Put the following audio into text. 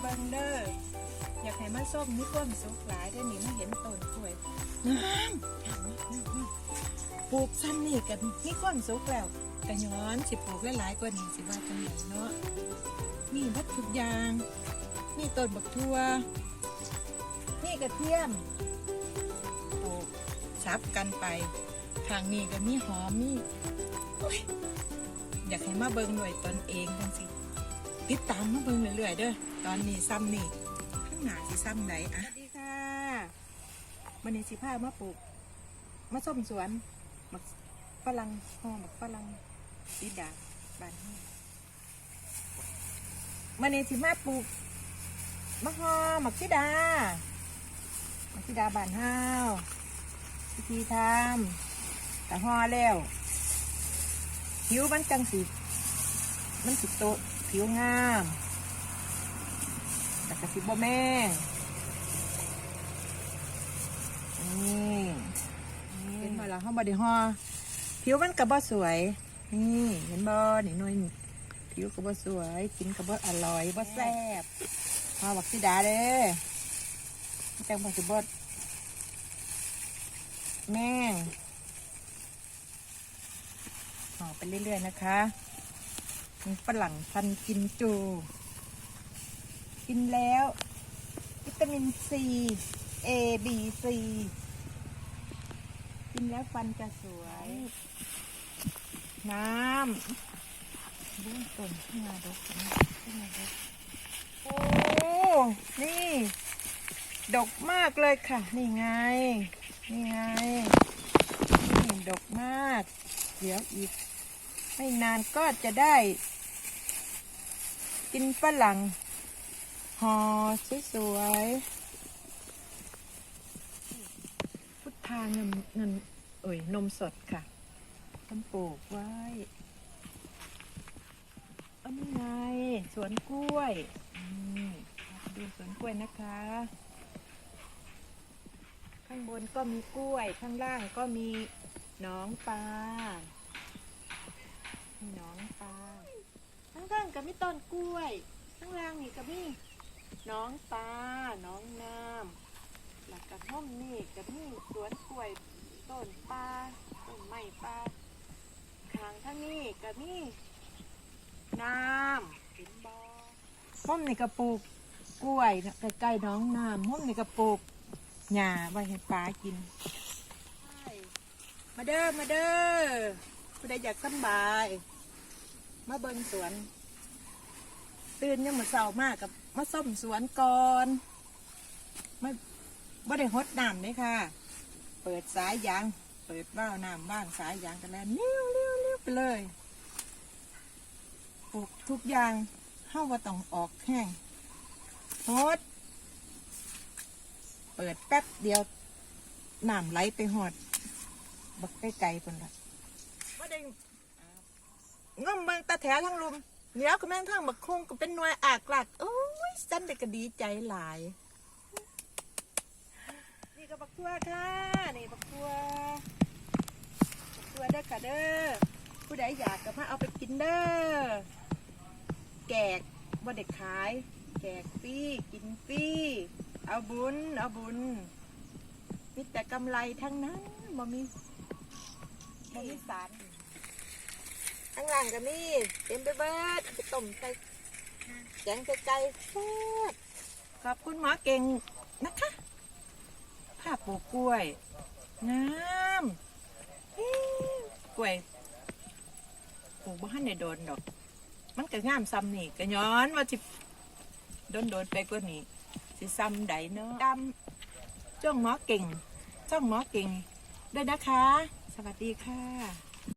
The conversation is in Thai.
เบิงเด้ออยากให้มาส้มมีความสุขหลายได้อนี่มาเห็นต้นกล้วยงามปลูกซ้ำนี่กันมีความสุขแล้วก็ย้อนสิปลูกหลายๆกว่านี้สิว่าจังไหนเนาะมีวัตถุกอย่างมีต้นบักทั่วมีกระเทียมปลูกซับกันไป ทางนี้ก็มีหอมมีโอ้ยากให้มาเบิ่งหน่วยตนเองจังสิ ติดตามมาเบิ่งเรื่อยๆเด้อตอนนี้ซ้ำนี่ข้างหน้าสิซ้ำไหนอะสวัสดีค่ะมันนี้สิพามาปลูกมาส้มสวนหมักฝรั่งหอหมักฝรั่งติดดาบานห้ามันนี้สิมาปลูกมะฮอหมักซิดาหมักซิดาบานห้าววิธีทำแต่ห่อแล้วผิวมันจังสิมันสิโต ผิวงามแต่กระสิบบ่แม่งนี่เห็นบ่ล่ะห้องบ่ได้ห่อผิวมันก็บ่สวย นี่เห็นบ่นี่หน่อยนี่ผิวก็บ่สวย กินก็บ่อร่อยบ่แซ่บห่อบักสีดาเด้อจังบ่สิบ่แม่งห่อไปเรื่อยๆนะคะ ฝรั่งพันกินจู กินแล้ว วิตามินซี A B C กินแล้วฟันจะสวย น้ำบุ้งต้นขึ้นมาดกขึ้นมาดกโอ้ นี่ ดกมากเลยค่ะ นี่ไง นี่ไง นี่ดกมาก เดี๋ยวอีก ไม่นานก็จะได้ กินฝรั่งห่อสวยๆ พุทธาเงินเงินเอ่ยนมสดค่ะต้นปลูกไว้อันนี้ไงสวนกล้วยอืมมาดูสวนกล้วยนะคะ ข้างบนก็มีกล้วย ข้างล่างก็มีหน้องปลามีหน้องปลาข้างล่าง ก็มีต้นกล้วย ข้างล่างนี่ก็มีหน้องปลาหน้องน้ำหลักกระท่อมนี่ก็มีสวนกล้วยต้นปลาต้นไม้ปลาข้างท่างนี้ก็มีน้ำเห็นบ่อห้อมนี่ก็ปลูกกล้วยนะใกล้ๆหน้องน้ำห้อมนี่ก็ปลูกหญ้าไว้ให้ปลากินมาเด้อมาเด้อผู้ใดอยากสำบาย มาเบิ่งสวน ตื่นยังมาเศร้ามากกับมาส้มสวนก่อนไม่ไม่ได้หดน้ำเลยค่ะ เปิดสายยาง เปิดว่าวน้ำว่างสายยางกันแล้วเลี้ยวเลี้ยวเลี้ยวไปเลยปลูกทุกอย่างเข้าว่าต้องออกแห้งหดเปิดแป๊บเดียวน้ำไหลไปหอด บักไกลๆคนละว่าได้ง่อมเมืองตาแถวทั้งลุม เนียวก็แม่งทั้งบักคงก็เป็นหน่วยอากลักโอ้ยสั้นเด็กก็ดีใจหลาย นี่ก็บักทั่วค่ะ นี่บักทั่วบักทั่วเด้อค่ะเด้อ ผู้ใดอยากก็มาเอาไปกินเด้อ แกกบ่เด็กขาย แกกฟรีกินฟรีเอาบุญ เอาบุญมีแต่กำไรทั้งนั้นบ่มีบ่มีสาร ข้างล่างก็มีเต็มไปเบิดไปต้มใส่แกงใส่ไก่แซ่บขอบคุณหมอเก่งนะคะผ้าปลูกกล้วยงามกล้วยปลูกบ้านในโดนดอก มันก็งามซ้ำนี่ก็ย้อนว่าสิโดนโดนไปกว่านี้สิซ้ำใดเนาะดำจ้องหมอเก่งจ้องหมอเก่งด้วยนะคะ สวัสดีค่ะ